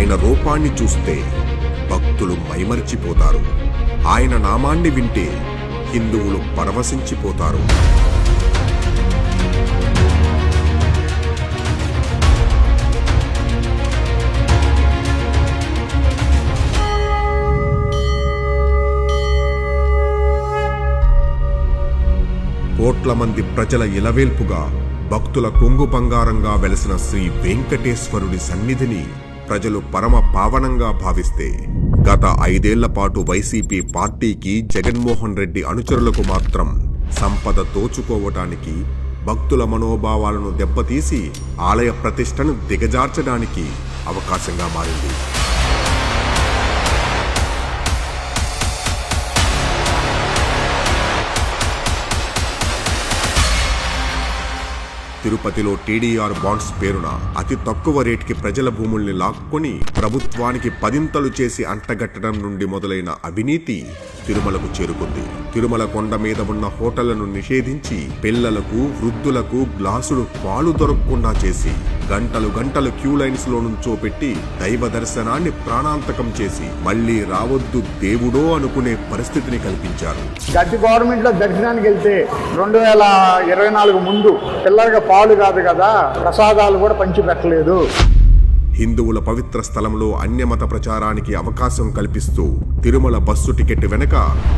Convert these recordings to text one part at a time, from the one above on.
ఆయన రూపాన్ని చూస్తే భక్తులు మైమరిచిపోతారు. ఆయన నామాన్ని వింటే హిందువులు పరవశించిపోతారు. కోట్ల మంది ప్రజల ఇలవేల్పుగా భక్తుల కొంగు బంగారంగా వెలసిన శ్రీ వెంకటేశ్వరుడి సన్నిధిని ప్రజలు పరమ పావనంగా భావిస్తే గత ఐదేళ్ళ పాటు వైసీపీ పార్టీకి జగన్మోహన్ రెడ్డి అనుచరులకు మాత్రం సంపద దోచుకోవటానికి భక్తుల మనోభావాలను దెబ్బతీసి ఆలయ ప్రతిష్టను దిగజార్చడానికి అవకాశంగా మారింది. తిరుపతిలో టీడీఆర్ బాండ్స్ పేరున అతి తక్కువ రేటుకి ప్రజల భూముల్ని లాక్కొని ప్రభుత్వానికి పదింతలు చేసి అంటగట్టడం నుండి మొదలైన అవినీతి తిరుమలకు చేరుకుంది. తిరుమల కొండ మీద ఉన్న హోటళ్ళను నిషేధించి పిల్లలకు వృద్ధులకు గ్లాసులు పాలు దొరకకుండా చేసి గంటలు గంటలు క్యూ లైన్స్లో నుంచో పెట్టి దైవ దర్శనాన్ని ప్రాణాంతకం చేసి మళ్ళీ రావద్దు దేవుడో అనుకునే పరిస్థితిని కల్పించారు. గట్టి గవర్నమెంట్లో దర్శనానికి వెళ్తే రెండు వేల ఇరవై నాలుగు ముందు పిల్లలకి పాలు కాదు కదా ప్రసాదాలు కూడా పంచి పెట్టలేదు హిందువుల పవిత్ర స్థలంలో అన్యమత ప్రచారానికి అవకాశం కల్పిస్తూ తిరుమల బస్సు టికెట్ వెనక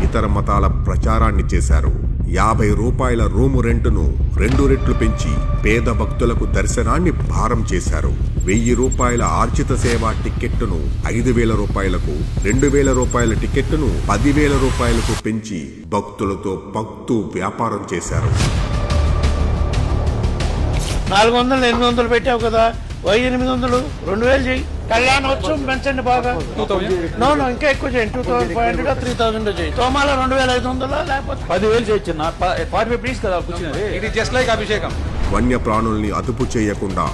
ఇతర మతాల ప్రచారాన్ని చేశారు. యాభై రూపాయల రూము రెంటును రెండు రెట్లు పెంచి పేద భక్తులకు దర్శనాన్ని భారం చేశారు. వెయ్యి రూపాయల ఆర్జిత సేవ టిక్కెట్టును ఐదు వేల రూపాయలకు రెండు వేల రూపాయల టికెట్టును పదివేల రూపాయలకు పెంచి భక్తులతో భక్తు వ్యాపారం చేశారు. నాలుగు వందలు ఎనిమిది వందలు పెట్టావు కదా. వై ఎనిమిది వందలు. రెండు వేలు చెయ్యి. కళ్యాణోత్సవం పెంచండి బాగా నో నో ఇంకా ఎక్కువ చేయండి two thousand five hundred three thousand చేయి తోమాల రెండు వేల ఐదు వందలు లేకపోతే పదివేలు చేయొచ్చు ఫార్టీ ఫైవ్ ప్లీజ్ కదా కూర్చున్నది ఇది జస్ట్ లైక్ అభిషేకం. వన్యప్రాణుల్ని అదుపు చేయకుండా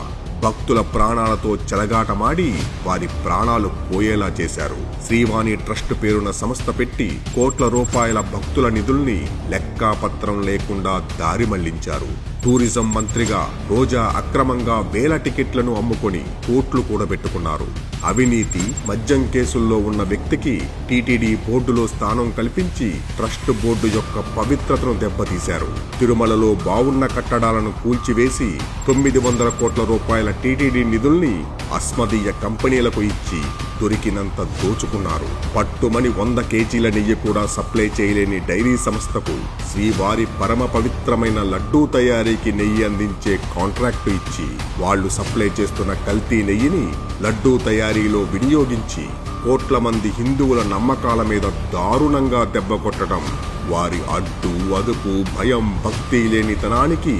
భక్తుల ప్రాణాలతో చెలగాటమాడి వారి ప్రాణాలు పోయేలా చేశారు. శ్రీవాణి ట్రస్ట్ పేరున సంస్థ పెట్టి కోట్ల రూపాయల భక్తుల నిధుల్ని లెక్కాపత్రం లేకుండా దారి మళ్ళించారు. టూరిజం మంత్రిగా రోజా అక్రమంగా వేల టికెట్లను అమ్ముకొని కోట్లు కూడబెట్టుకున్నారు. అవినీతి మద్యం కేసుల్లో ఉన్న వ్యక్తికి టీటీడీ బోర్డులో స్థానం కల్పించి ట్రస్ట్ బోర్డు యొక్క పవిత్రతను దెబ్బతీశారు. తిరుమలలో బావున్న కట్టడాలను కూల్చివేసి తొమ్మిది వందల కోట్ల రూపాయల టీటీడీ నిధుల్ని అస్మదీయ కంపెనీలకు ఇచ్చి దొరికినంత దోచుకున్నారు. పట్టుమని వంద కేజీల నెయ్యి కూడా సప్లై చేయలేని డైరీ సంస్థకు శ్రీవారి పరమ పవిత్రమైన లడ్డూ తయారీకి నెయ్యి అందించే కాంట్రాక్టు ఇచ్చి వాళ్ళు సప్లై చేస్తున్న కల్తీ నెయ్యిని లడ్డూ తయారీలో వినియోగించి కోట్ల మంది హిందువుల నమ్మకాల మీద దారుణంగా దెబ్బ కొట్టడం వారి అడ్డు అదుపు భయం భక్తి లేనితనానికి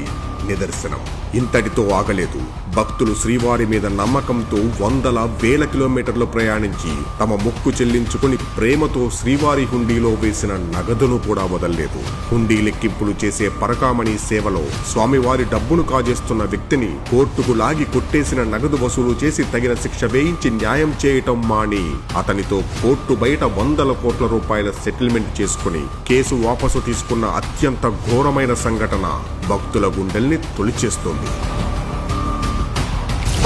నిదర్శనం. ఇంతటితో ఆగలేదు. భక్తులు శ్రీవారి మీద నమ్మకంతో వందల వేల కిలోమీటర్లు ప్రయాణించి తమ మొక్కు చెల్లించుకుని ప్రేమతో శ్రీవారి హుండీలో వేసిన నగదును కూడా వదల్లేదు. హుండీ లెక్కింపులు చేసే పరకామణి సేవలో స్వామివారి డబ్బును కాజేస్తున్న వ్యక్తిని కోర్టుకు లాగి కొట్టేసిన నగదు వసూలు చేసి తగిన శిక్ష వేయించి న్యాయం చేయటం మాని అతనితో కోర్టు బయట వందల కోట్ల రూపాయల సెటిల్మెంట్ చేసుకుని కేసు వాపసు తీసుకున్న అత్యంత ఘోరమైన సంఘటన భక్తుల గుండెల్ని తొలిచేస్తుంది movie.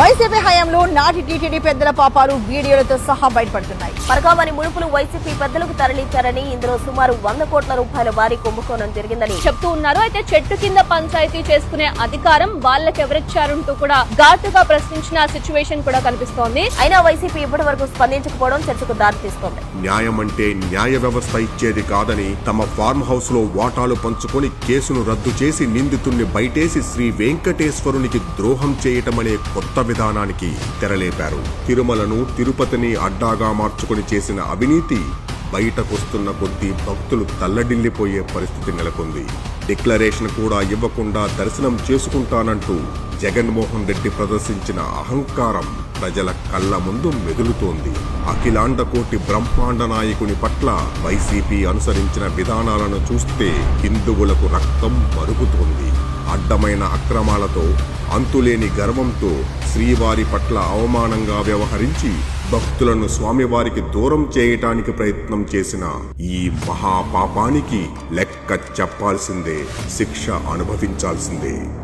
వైసీపీ హయాంలో నాటి టీటీడీ పెద్దల పాపాలు వీడియోలతో సహా బయటపడుతున్నాయి. పరకామణి ముడుపులు వైసీపీ పెద్దలకు తరలించారని ఇందులో సుమారు వంద కోట్ల రూపాయల వారి కుంభకోణం జరిగిందని చెప్తూ ఉన్నారు. అయితే చెట్టు కింద పంచాయతీ చేసుకునే అధికారం వాళ్ళకి ఎవరిచ్చారంటూ కూడా ఘాటుగా ప్రశ్నించిన సిచ్యువేషన్ కూడా కనిపిస్తోంది. అయినా వైసీపీ ఇప్పటి వరకు స్పందించకపోవడం చర్చకు దారితీస్తోంది. న్యాయం అంటే న్యాయ వ్యవస్థ ఇచ్చేది కాదని తమ ఫార్మ్ హౌస్లో వాటాలు పంచుకొని కేసును రద్దు చేసి నిందితుణ్ణి బయటేసి శ్రీ వెంకటేశ్వరునికి ద్రోహం చేయటమనే కొత్త విధానానికి తెరలేపారు. తిరుమలను తిరుపతిని అడ్డాగా మార్చుకొని చేసిన అవినీతి బయటకొస్తున్న కొద్దీ భక్తులు తల్లడిల్లిపోయే పరిస్థితి నెలకొంది. డిక్లరేషన్ కూడా ఇవ్వకుండా దర్శనం చేసుకుంటానంటూ జగన్మోహన్ రెడ్డి ప్రదర్శించిన అహంకారం ప్రజల కళ్ళ ముందు మెదులుతోంది. అఖిలాండ కోటి బ్రహ్మాండ నాయకుని పట్ల వైసీపీ అనుసరించిన విధానాలను చూస్తే హిందువులకు రక్తం మరుగుతోంది. అడ్డమైన అక్రమాలతో అంతులేని గర్వంతో శ్రీవారి పట్ల అవమానంగా వ్యవహరించి భక్తులను స్వామివారికి దూరం చేయటానికి ప్రయత్నం చేసిన ఈ మహాపాపానికి లెక్క చెప్పాల్సిందే శిక్ష అనుభవించాల్సిందే.